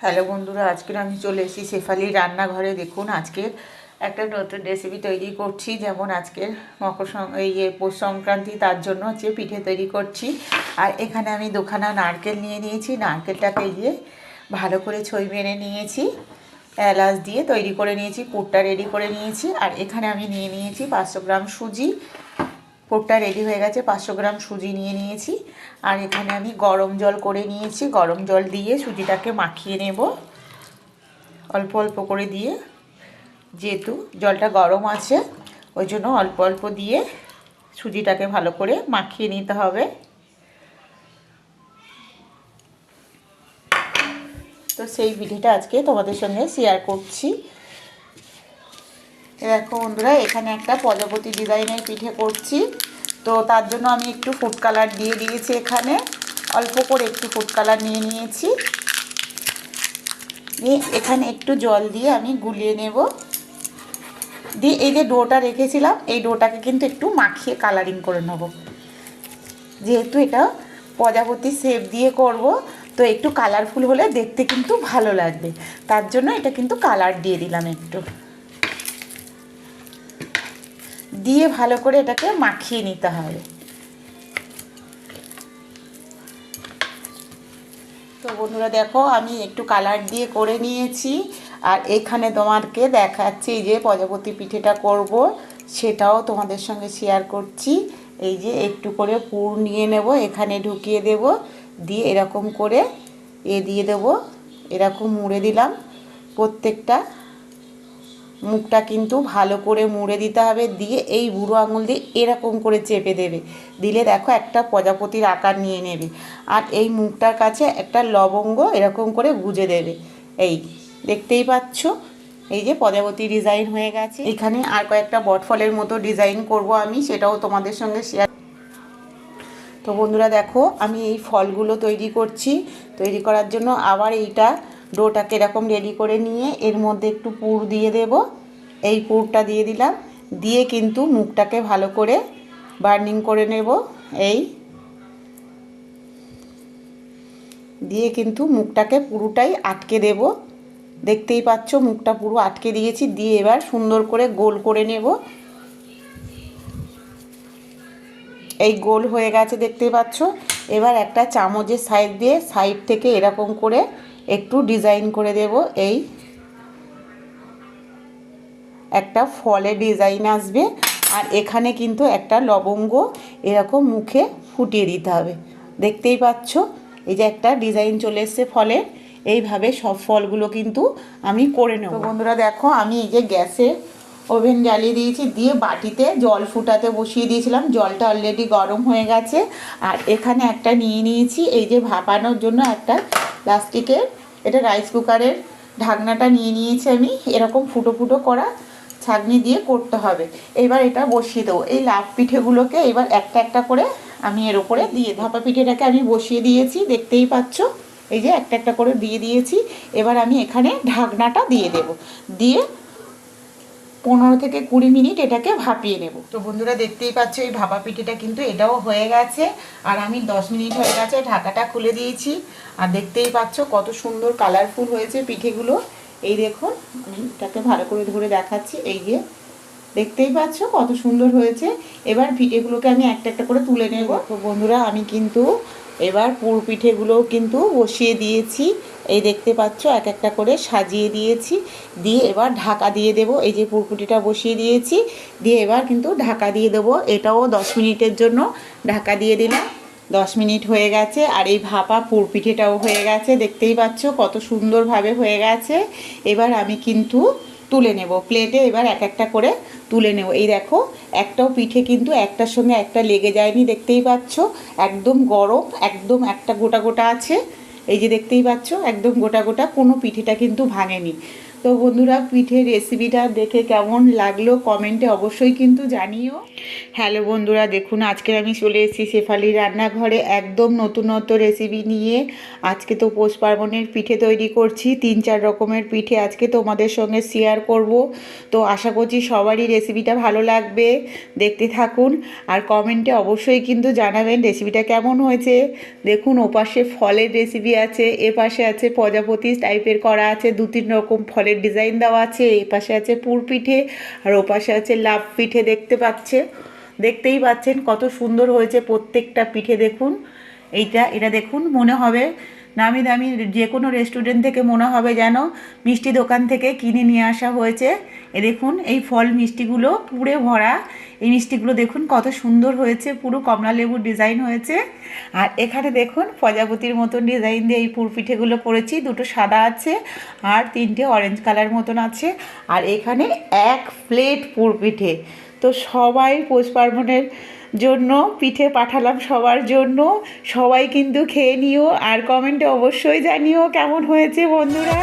Hello বন্ধুরা আজকে আমি চলে এসেছি শেফালির রান্নাঘরে। দেখুন আজকে একটা নতুন রেসিপি তৈরি করছি। যেমন আজকে মকর সং- এই যে পৌষ সংক্রান্তি, তার জন্য হচ্ছে পিঠে তৈরি করছি। আর এখানে আমি দুখানা নারকেল নিয়ে নিয়েছি। নারকেলটাকে দিয়ে ভালো করে ছই মেরে নিয়েছি। এলাচ দিয়ে তৈরি করে নিয়েছি, পুরটা রেডি করে নিয়েছি। আর এখানে আমি নিয়ে নিয়েছি পাঁচশো গ্রাম সুজি। পুরটা রেডি হয়ে গেছে, পাঁচশো গ্রাম সুজি নিয়ে নিয়েছি। আর এখানে আমি গরম জল করে নিয়েছি। গরম জল দিয়ে সুজিটাকে মাখিয়ে নেব। অল্প অল্প করে দিয়ে, যেহেতু জলটা গরম আছে, ওই জন্য অল্প অল্প দিয়ে সুজিটাকে ভালো করে মাখিয়ে নিতে হবে। তো সেই ভিডিওটা আজকে তোমাদের সঙ্গে শেয়ার করছি। দেখো বন্ধুরা, এখানে একটা প্রজাপতি ডিজাইনের পিঠে করছি। তো তার জন্য আমি একটু ফুড কালার দিয়ে দিয়েছি এখানে। অল্প করে একটু ফুড কালার নিয়ে নিয়েছি। নিয়ে এখানে একটু জল দিয়ে আমি গুলিয়ে নেব। দিয়ে এই যে ডোটা রেখেছিলাম, এই ডোটাকে কিন্তু একটু মাখিয়ে কালারিং করে নেব। যেহেতু এটা প্রজাপতি শেপ দিয়ে করব, তো একটু কালারফুল হলে দেখতে কিন্তু ভালো লাগবে। তার জন্য এটা কিন্তু কালার দিয়ে দিলাম একটু। দিয়ে ভালো করে এটাকে মাখিয়ে নিতে হবে। তো বন্ধুরা দেখো, আমি একটু কালার দিয়ে করে নিয়েছি। আর এখানে তোমাকে দেখাচ্ছি যে প্রজাপতি পিঠেটা করব, সেটাও তোমাদের সঙ্গে শেয়ার করছি। এই যে একটু করে পুর নিয়ে নেব, এখানে ঢুকিয়ে দেব। দিয়ে এরকম করে এ দিয়ে দেব, এরকম মুড়ে দিলাম প্রত্যেকটা। মুখটা কিন্তু ভালো করে মুড়ে দিতে হবে, দিয়ে এই বুড়ো আঙুল দিয়ে এরকম করে চেপে দেবে। দিলে দেখো একটা প্রজাপতির আকার নিয়ে নেবে। আর এই মুখটার কাছে একটা লবঙ্গ এরকম করে গুজে দেবে। এই দেখতেই পাচ্ছ? এই যে প্রজাপতি ডিজাইন হয়ে গেছে। এখানে আর কয়েকটা বটফলের মতো ডিজাইন করব আমি, সেটাও তোমাদের সঙ্গে শেয়ার তো বন্ধুরা দেখো, আমি এই ফলগুলো তৈরি করছি। তৈরি করার জন্য আবার এইটা ডোটাকে এরকম রেডি করে নিয়ে এর মধ্যে একটু পুর দিয়ে দেব। এই পুরটা দিয়ে দিলাম। দিয়ে কিন্তু মুখটাকে ভালো করে বার্নিং করে নেব এই। দিয়ে কিন্তু মুখটাকে পুরোটাই আটকে দেব। দেখতেই পাচ্ছ মুখটা পুরো আটকে দিয়েছি। দিয়ে এবার সুন্দর করে গোল করে নেব। এই গোল হয়ে গেছে দেখতে পাচ্ছ। এবার একটা চামচের সাইড দিয়ে সাইড থেকে এরকম করে একটু ডিজাইন করে দেব এই। একটা ফলে ডিজাইন আসবে। আর এখানে কিন্তু একটা লবঙ্গ এরকম মুখে ফুটিয়ে দিতে হবে। দেখতেই পাচ্ছ? এই যে একটা ডিজাইন চলে এসছে ফলের। এইভাবে সব ফলগুলো কিন্তু আমি করে নেব। বন্ধুরা দেখো, আমি এই যে গ্যাসে ওভেন জ্বালিয়ে দিয়েছি, দিয়ে বাটিতে জল ফুটাতে বসিয়ে দিয়েছিলাম। জলটা অলরেডি গরম হয়ে গেছে। আর এখানে একটা নিয়ে নিয়েছি, এই যে ভাপানোর জন্য একটা প্লাস্টিকের, এটা রাইস কুকারের ঢাকনাটা নিয়ে নিয়েছি আমি। এরকম ফুটো ফুটো করা ছাগনি দিয়ে করতে হবে। এবার এটা বসিয়ে দেবো। এই লাভ পিঠেগুলোকে এবার একটা একটা করে আমি এর উপরে দিয়ে ভাপা পিঠেটাকে আমি বসিয়ে দিয়েছি, দেখতেই পাচ্ছ? এই যে একটা একটা করে দিয়ে দিয়েছি। এবার আমি এখানে ঢাকনাটা দিয়ে দেব। দিয়ে পনেরো থেকে কুড়ি মিনিট এটাকে ভাপিয়ে নেব। তো বন্ধুরা দেখতেই পাচ্ছ, এই ভাপা পিঠেটা কিন্তু এটাও হয়ে গেছে। আর আমি দশ মিনিট হয়ে গেছে ঢাকাটা খুলে দিয়েছি। আর দেখতেই পাচ্ছ কত সুন্দর কালারফুল হয়েছে পিঠেগুলো। এই দেখুন, আমি এটাকে ভালো করে ধরে দেখাচ্ছি, এই যে। দেখতেই পাচ্ছ কত সুন্দর হয়েছে। এবার পিঠেগুলোকে আমি একটা একটা করে তুলে নেব। বন্ধুরা, আমি কিন্তু এবার পুর পিঠেগুলোও কিন্তু বসিয়ে দিয়েছি। এই দেখতে পাচ্ছ, এক একটা করে সাজিয়ে দিয়েছি। দিয়ে এবার ঢাকা দিয়ে দেব। এই যে পুরপুটিটা বসিয়ে দিয়েছি। দিয়ে এবার কিন্তু ঢাকা দিয়ে দেবো। এটাও দশ মিনিটের জন্য ঢাকা দিয়ে দিলাম। দশ মিনিট হয়ে গেছে আর এই ভাপা পুরপিঠেটাও হয়ে গেছে। দেখতেই পাচ্ছ কত সুন্দরভাবে হয়ে গেছে। এবার আমি কিন্তু তুলে নেব। প্লেটে এবার এক একটা করে তুলে নেব। এই দেখো, একটাও পিঠে কিন্তু একটার সঙ্গে একটা লেগে যায়নি। দেখতেই পাচ্ছ, একদম গরম, একদম একটা গোটা গোটা আছে। এই যে দেখতেই পাচ্ছ, একদম গোটা গোটা, কোনো পিঠেটা কিন্তু ভাঙেনি। তো বন্ধুরা, পিঠের রেসিপিটা দেখে কেমন লাগল কমেন্টে অবশ্যই কিন্তু জানিও। হ্যালো বন্ধুরা, দেখুন আজকে আমি চলে এসেছি শেফালি রান্নাঘরে একদম নতুনত্ব রেসিপি নিয়ে। আজকে তো পৌষ পার্বণের পিঠে তৈরি করছি, তিন চার রকমের পিঠে আজকে তোমাদের সঙ্গে শেয়ার করব। তো আশা করছি সবারই রেসিপিটা ভালো লাগবে, দেখতে থাকুন। আর কমেন্টে অবশ্যই কিন্তু জানাবেন রেসিপিটা কেমন হয়েছে। দেখুন, ওপাশে ফলের রেসিপি আছে, এপাশে আছে প্রজাপতি টাইপের করা আছে দু তিন রকম ফলের ডিজাইন দেওয়া আছে, এই পাশে আছে পুর পিঠে, আর ও পাশে আছে লাভ পিঠে দেখতে পাচ্ছে। দেখতেই পাচ্ছেন কত সুন্দর হয়েছে প্রত্যেকটা পিঠে দেখুন। এইটা, এটা দেখুন, মনে হবে নামি দামি যে কোনো রেস্টুরেন্ট থেকে মনে হবে যেন মিষ্টি দোকান থেকে কিনে নিয়ে আসা হয়েছে। এ দেখুন, এই ফল মিষ্টিগুলো পুরে ভরা। এই মিষ্টিগুলো দেখুন, কত সুন্দর হয়েছে, পুরো কমলা লেবুর ডিজাইন হয়েছে। আর এখানে দেখুন, প্রজাপতির মতন ডিজাইন দিয়ে এই পুরপিঠেগুলো করেছি। দুটো সাদা আছে আর তিনটে অরেঞ্জ কালার মতন আছে। আর এখানে এক প্লেট পুর পিঠে। তো সবাই পৌষ পার্বণের জন্য পিঠে পাঠালাম সবার জন্য সবাই কিন্তু খেয়ে নিও আর কমেন্টে অবশ্যই জানিও কেমন হয়েছে বন্ধুরা.